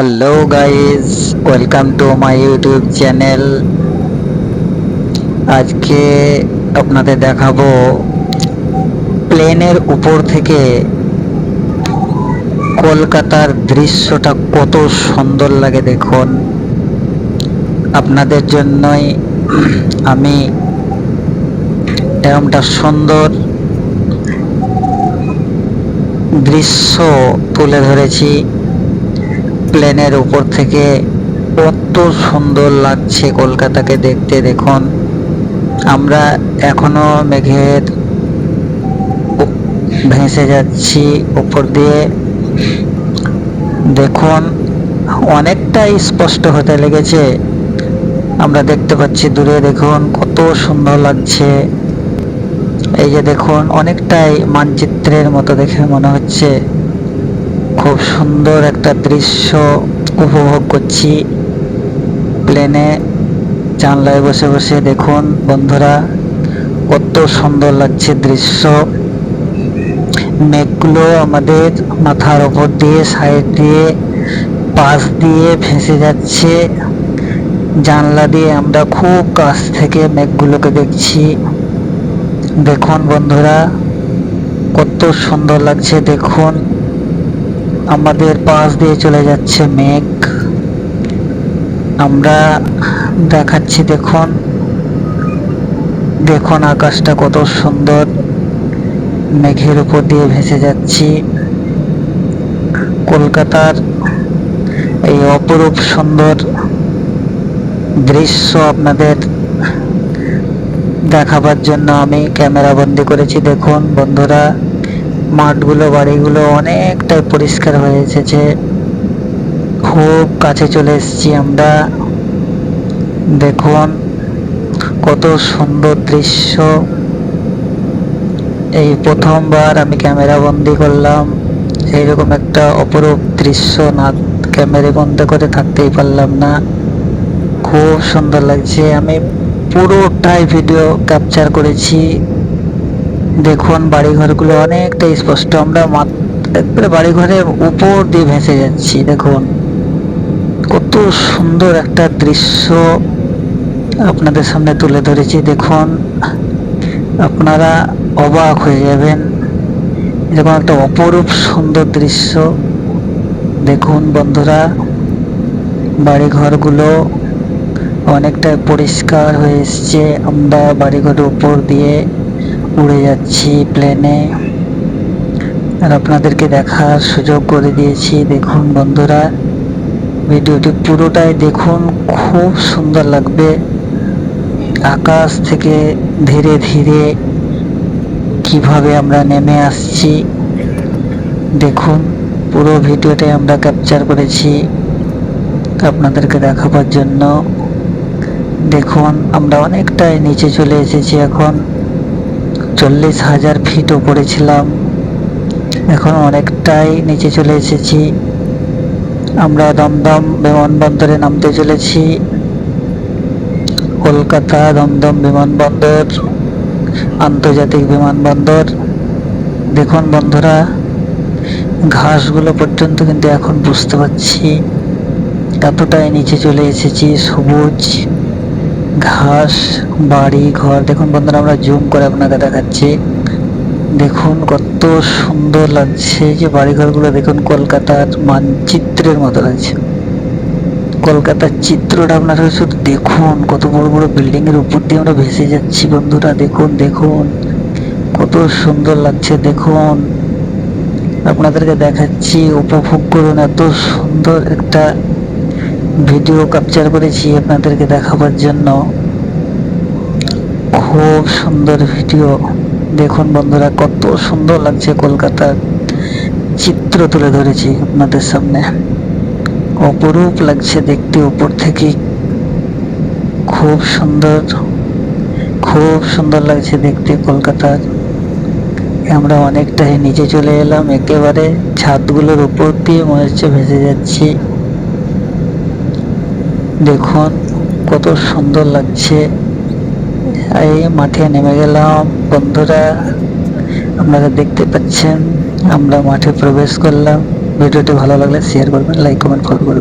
Hello guys welcome to my YouTube channel আজকে আপনাদের দেখাবো প্লেনের উপর থেকে কলকাতার দৃশ্যটা কত সুন্দর লাগে দেখুন। আপনাদের জন্যই আমি এরমটা সুন্দর দৃশ্য তুলে ধরেছি। প্লেনের উপর থেকে কত সুন্দর লাগছে কলকাতাকে দেখতে। দেখুন, আমরা এখনও মেঘের ভেসে যাচ্ছি উপর দিয়ে। দেখুন, অনেকটাই স্পষ্ট হতে লেগেছে। আমরা দেখতে পাচ্ছি দূরে, দেখুন, কত সুন্দর লাগছে। এই যে দেখুন, অনেকটাই মানচিত্রের মতো দেখে মনে হচ্ছে। খুব সুন্দর একটা দৃশ্য উপভোগ করছি। প্লেনে জানলায় বসে বসে দেখুন বন্ধুরা, কত সুন্দর লাগছে দৃশ্য। মেঘগুলো আমাদের মাথার ওপর দিয়ে, সাইড দিয়ে, পাশ দিয়ে ভেসে যাচ্ছে। জানলা দিয়ে আমরা খুব কাছ থেকে মেঘগুলোকে দেখছি। দেখুন বন্ধুরা, কত সুন্দর লাগছে, দেখুন। আমাদের পাশ দিয়ে চলে যাচ্ছে মেঘ। আমরা দেখাচ্ছি, দেখুন। দেখুন আকাশটা কত সুন্দর। মেঘের উপর দিয়ে ভেসে যাচ্ছি। কলকাতার এই অপরূপ সুন্দর দৃশ্য আপনাদের দেখাবার জন্য আমি ক্যামেরা বন্দি করেছি। দেখুন বন্ধুরা মাঠগুলো, বাড়িগুলো অনেকটাই পরিষ্কার হয়ে এসেছে। খুব কাছে চলে এসেছি আমরা। দেখুন, কত সুন্দর দৃশ্য। এই প্রথমবার আমি ক্যামেরা বন্দি করলাম। এইরকম একটা অপরূপ দৃশ্য না, ক্যামেরা বন্ধ করে থাকতেই পারলাম না। খুব সুন্দর লাগছে। আমি পুরোটাই ভিডিও ক্যাপচার করেছি। দেখুন, বাড়িঘরগুলো অনেকটা স্পষ্ট। আমরা একবারে বাড়িঘরের উপর দিয়ে ভেসে যাচ্ছি, দেখুন। কত সুন্দর একটা দৃশ্য আপনাদের সামনে তুলে ধরেছি, দেখুন। আপনারা অবাক হয়ে যাবেন। এরকম একটা অপরূপ সুন্দর দৃশ্য। দেখুন বন্ধুরা, বাড়িঘরগুলো অনেকটা পরিষ্কার হয়ে এসছে। আমরা বাড়িঘরের উপর দিয়ে উড়ে যাচ্ছি প্লেনে আর আপনাদেরকে দেখার সুযোগ করে দিয়েছি। দেখুন বন্ধুরা, ভিডিওটি পুরোটাই দেখুন, খুব সুন্দর লাগবে। আকাশ থেকে ধীরে ধীরে কীভাবে আমরা নেমে আসছি, দেখুন, পুরো ভিডিওটাই আমরা ক্যাপচার করেছি আপনাদেরকে দেখাবার জন্য। দেখুন, আমরা অনেকটাই নিচে চলে এসেছি এখন। চল্লিশ হাজার ফিট ওপরে ছিলাম। এখন অনেকটাই নিচে চলে এসেছি। আমরা দমদম বিমানবন্দরে নামতে চলেছি। কলকাতা দমদম বিমানবন্দর, আন্তর্জাতিক বিমানবন্দর। দেখুন বন্ধুরা, ঘাসগুলো পর্যন্ত কিন্তু এখন বুঝতে পারছি। এতটাই নিচে চলে এসেছি, সবুজ। ঘাস, বাড়ি, ঘর। দেখুন বন্ধুরা, আমরা জুম করে আপনাকে দেখাচ্ছি। দেখুন কত সুন্দর লাগছে যে বাড়িঘরগুলো দেখুন, কলকাতার মানচিত্রের মতো লাগছে। কলকাতার চিত্রটা আপনারা শুধু দেখুন, কত বড় বড় বিল্ডিং এর উপর দিয়ে আমরা ভেসে যাচ্ছি বন্ধুরা। দেখুন দেখুন, কত সুন্দর লাগছে, দেখুন। আপনাদেরকে দেখাচ্ছি, উপভোগ করুন, এত সুন্দর একটা ভিডিও ক্যাপচার করেছি আপনাদেরকে দেখাবার জন্য। খুব সুন্দর ভিডিও। দেখুন বন্ধুরা, কত সুন্দর লাগছে কলকাতার চিত্র তুলে ধরেছি আপনাদের সামনে। অপরূপ লাগছে দেখতে উপর থেকে। খুব সুন্দর খুব সুন্দর লাগছে দেখতে কলকাতার। আমরা অনেকটাই নিচে চলে এলাম, একেবারে ছাদগুলোর উপর দিয়ে মনে হচ্ছে ভেসে যাচ্ছি। দেখুন, কত সুন্দর লাগছে। এই মাঠে নেমে গেলাম। বন্ধুরা, আপনারা দেখতে পাচ্ছেন, আমরা মাঠে প্রবেশ করলাম। ভিডিওটি ভালো লাগলে শেয়ার করবেন লাইক কমেন্ট করবেন।